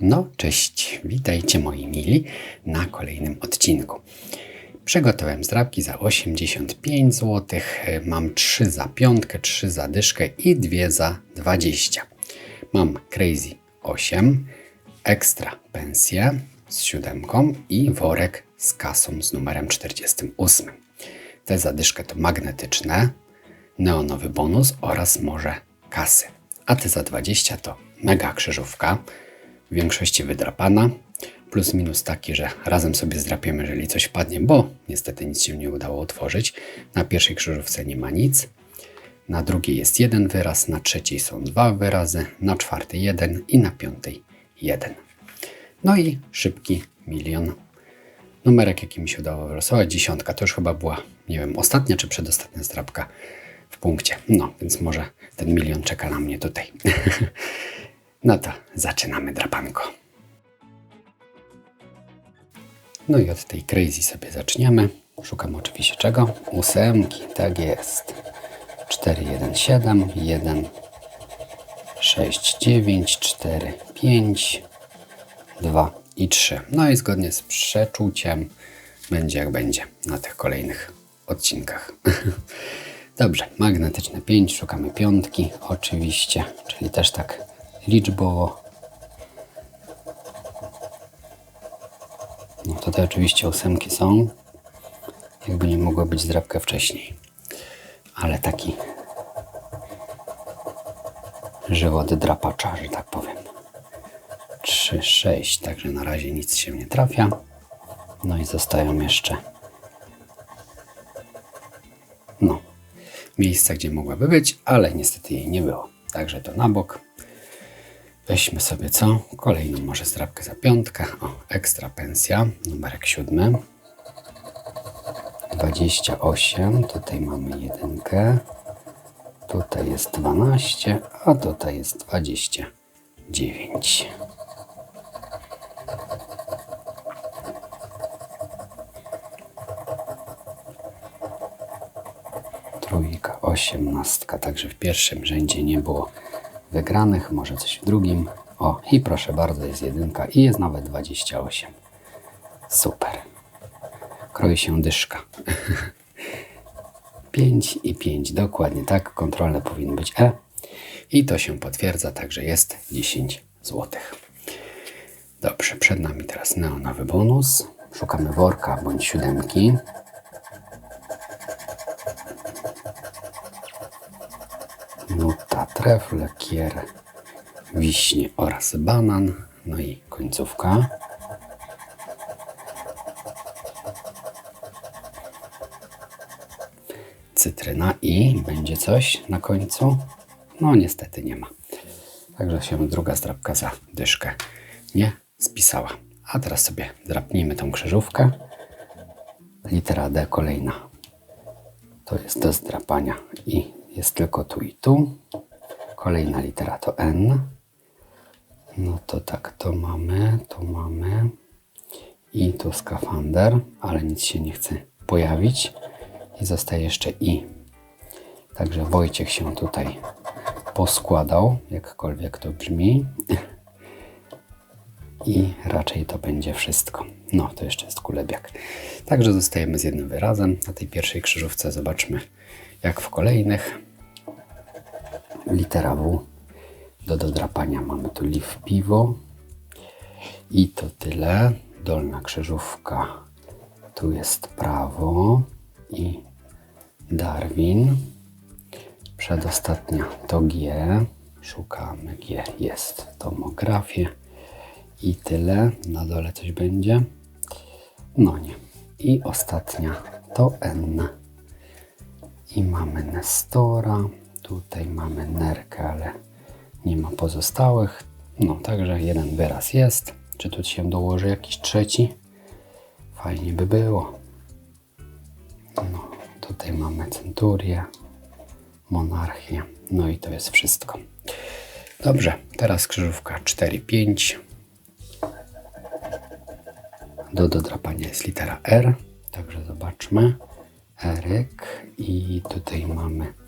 No, cześć, witajcie moi mili na kolejnym odcinku. Przygotowałem zdrabki za 85 zł, mam 3 za piątkę, 3 za dyszkę i 2 za 20. Mam Crazy 8, ekstra pensję z siódemką i worek z kasą z numerem 48. Te zadyszkę to magnetyczne, neonowy bonus oraz może kasy. A te za 20 to mega krzyżówka, w większości wydrapana. Plus minus taki, że razem sobie zdrapiemy, jeżeli coś padnie, bo niestety nic się nie udało otworzyć. Na pierwszej krzyżówce nie ma nic. Na drugiej jest jeden wyraz, na trzeciej są dwa wyrazy, na czwartej jeden i na piątej jeden. No i szybki milion. Numerek, jaki mi się udało wylosować, dziesiątka, to już chyba była, nie wiem, ostatnia czy przedostatnia zdrabka w punkcie. No, więc może ten milion czeka na mnie tutaj. no to zaczynamy drapanko. No i od tej crazy sobie zaczniemy. Szukam oczywiście czego? Ósemki, tak jest. 4, 1, 7, 1, 6, 9, 4, 5, 2 i 3. No i zgodnie z przeczuciem będzie jak będzie na tych kolejnych odcinkach. Dobrze, magnetyczne 5, szukamy piątki oczywiście, czyli też tak liczbowo. No tutaj oczywiście ósemki są, jakby nie mogła być zdrabka wcześniej, ale taki żywot drapacza, że tak powiem. 3, 6, także na razie nic się nie trafia. No i zostają jeszcze no, miejsca, gdzie mogłaby być, ale niestety jej nie było. Także to na bok. Weźmy sobie co? Kolejną może zdrabkę za piątkę. O, ekstra pensja, numerek siódmy. 28, tutaj mamy jedynkę. Tutaj jest 12, a tutaj jest 29. Trójka, osiemnastka, także w pierwszym rzędzie nie było wygranych, może coś w drugim. O, i proszę bardzo, jest jedynka i jest nawet 28. Super. Kroi się dyszka. 5 i 5, dokładnie tak. Kontrolne powinny być E. I to się potwierdza, także jest 10 zł. Dobrze, przed nami teraz neonowy bonus. Szukamy worka bądź siódemki. Nuta, trefl, kier, wiśnie oraz banan. No i końcówka. Cytryna i będzie coś na końcu? No niestety nie ma. Także się druga zdrabka za dyszkę nie spisała. A teraz sobie drapnijmy tą krzyżówkę. Litera D kolejna. To jest do zdrapania i jest tylko tu i tu. Kolejna litera to N. No to tak, to mamy, to mamy. I tu skafander, ale nic się nie chce pojawić. I zostaje jeszcze I. Także Wojciech się tutaj poskładał, jakkolwiek to brzmi. I raczej to będzie wszystko. No, to jeszcze jest kulebiak. Także zostajemy z jednym wyrazem. Na tej pierwszej krzyżówce zobaczmy, jak w kolejnych. Litera W. Do dodrapania mamy tu liw piwo. I to tyle. Dolna krzyżówka. Tu jest prawo i Darwin. Przedostatnia to G. Szukamy G. Jest tomografię. I tyle. Na dole coś będzie. No nie. I ostatnia to N. I mamy Nestora. Tutaj mamy Nerkę, ale nie ma pozostałych. No, także jeden wyraz jest. Czy tu się dołoży jakiś trzeci? Fajnie by było. No, tutaj mamy Centurię, Monarchię. No i to jest wszystko. Dobrze, teraz krzyżówka 4-5. Do dodrapania jest litera R, także zobaczmy. Eryk i tutaj mamy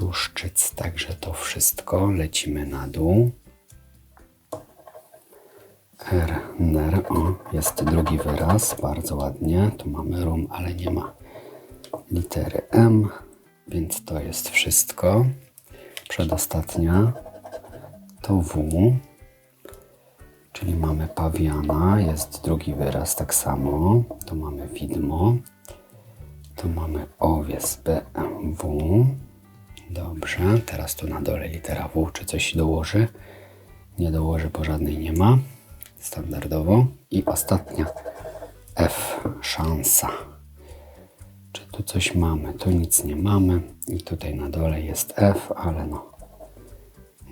Ruszczyc, także to wszystko. Lecimy na dół. R, ner, o, jest drugi wyraz, bardzo ładnie. Tu mamy rum, ale nie ma litery M, więc to jest wszystko. Przedostatnia to W, czyli mamy pawiana, jest drugi wyraz tak samo. Tu mamy widmo, tu mamy owies BMW. Dobrze, teraz tu na dole litera W, czy coś dołoży? Nie dołoży, bo żadnej nie ma. Standardowo. I ostatnia F, szansa. Czy tu coś mamy? Tu nic nie mamy. I tutaj na dole jest F, ale no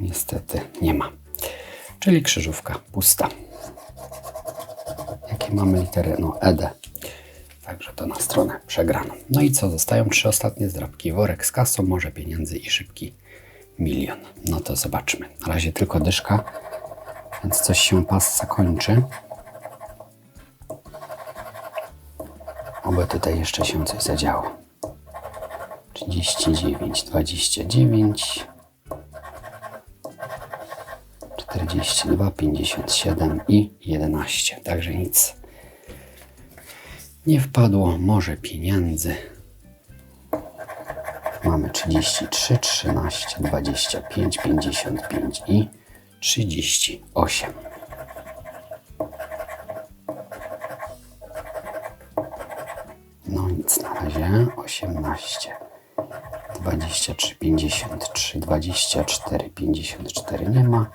niestety nie ma. Czyli krzyżówka pusta. Jakie mamy litery? No ED. Także to na stronę przegraną. No i co? Zostają trzy ostatnie zdrabki. Worek z kasą, może pieniędzy i szybki milion. No to zobaczmy. Na razie tylko dyszka, więc coś się pas zakończy. Oby tutaj jeszcze się coś zadziało. 39, 29, 42, 57 i 11. Także nic nie wpadło. Może pieniędzy. Mamy 33, 13, 25, 55 i 38. No nic na razie. 18, 23, 53, 24, 54 nie ma.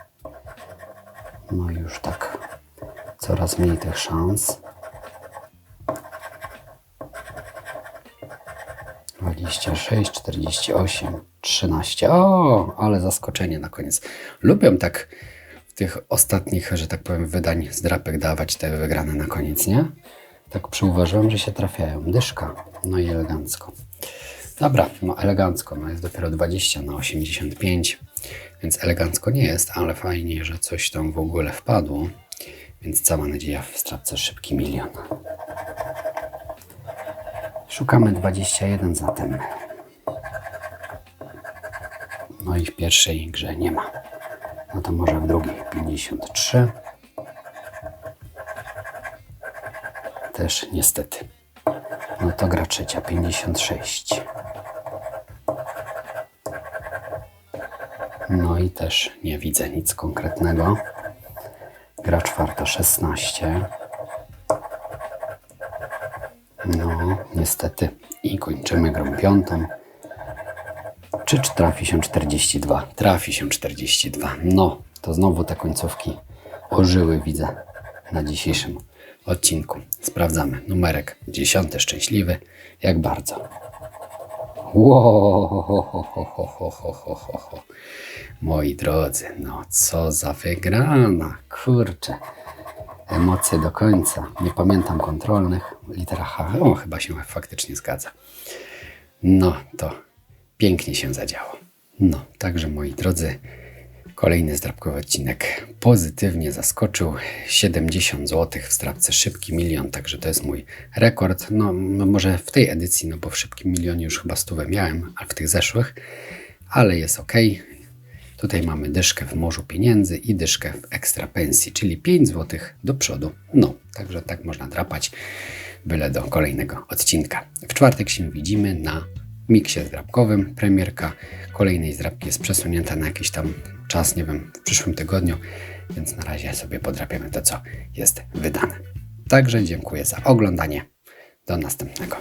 No już tak coraz mniej tych szans. 26, 48, 13. O, ale zaskoczenie na koniec. Lubię tak w tych ostatnich, że tak powiem, wydań z drapek dawać te wygrane na koniec, nie? Tak przyuważyłem, że się trafiają. Dyszka. No i elegancko. Dobra, no elegancko. No jest dopiero 20 na 85, więc elegancko nie jest, ale fajnie, że coś tam w ogóle wpadło. Więc cała nadzieja w strapce szybki milion. Szukamy 21 zatem. No i w pierwszej grze nie ma. No to może w drugiej 53. Też niestety. No to gra trzecia 56. No i też nie widzę nic konkretnego. Gra czwarta 16. No, niestety. I kończymy grą piątą. Czy trafi się 42? Trafi się 42. No, to znowu te końcówki ożyły, widzę, na dzisiejszym odcinku. Sprawdzamy. Numerek dziesiąty, szczęśliwy. Jak bardzo. Moi drodzy, no co za wygrana, kurczę. Emocje do końca. Nie pamiętam kontrolnych. Litera H, o, chyba się faktycznie zgadza. No to pięknie się zadziało. No, także moi drodzy, kolejny zdrabkowy odcinek pozytywnie zaskoczył. 70 zł w zdrabce Szybki Milion, także to jest mój rekord. No, no może w tej edycji, no bo w Szybkim Milionie już chyba stówę miałem, a w tych zeszłych, ale jest ok. Tutaj mamy dyszkę w morzu pieniędzy i dyszkę w ekstra pensji, czyli 5 zł do przodu. No, także tak można drapać, byle do kolejnego odcinka. W czwartek się widzimy na miksie zdrabkowym. Premierka kolejnej zdrabki jest przesunięta na jakiś tam czas, nie wiem, w przyszłym tygodniu, więc na razie sobie podrapiamy to, co jest wydane. Także dziękuję za oglądanie. Do następnego.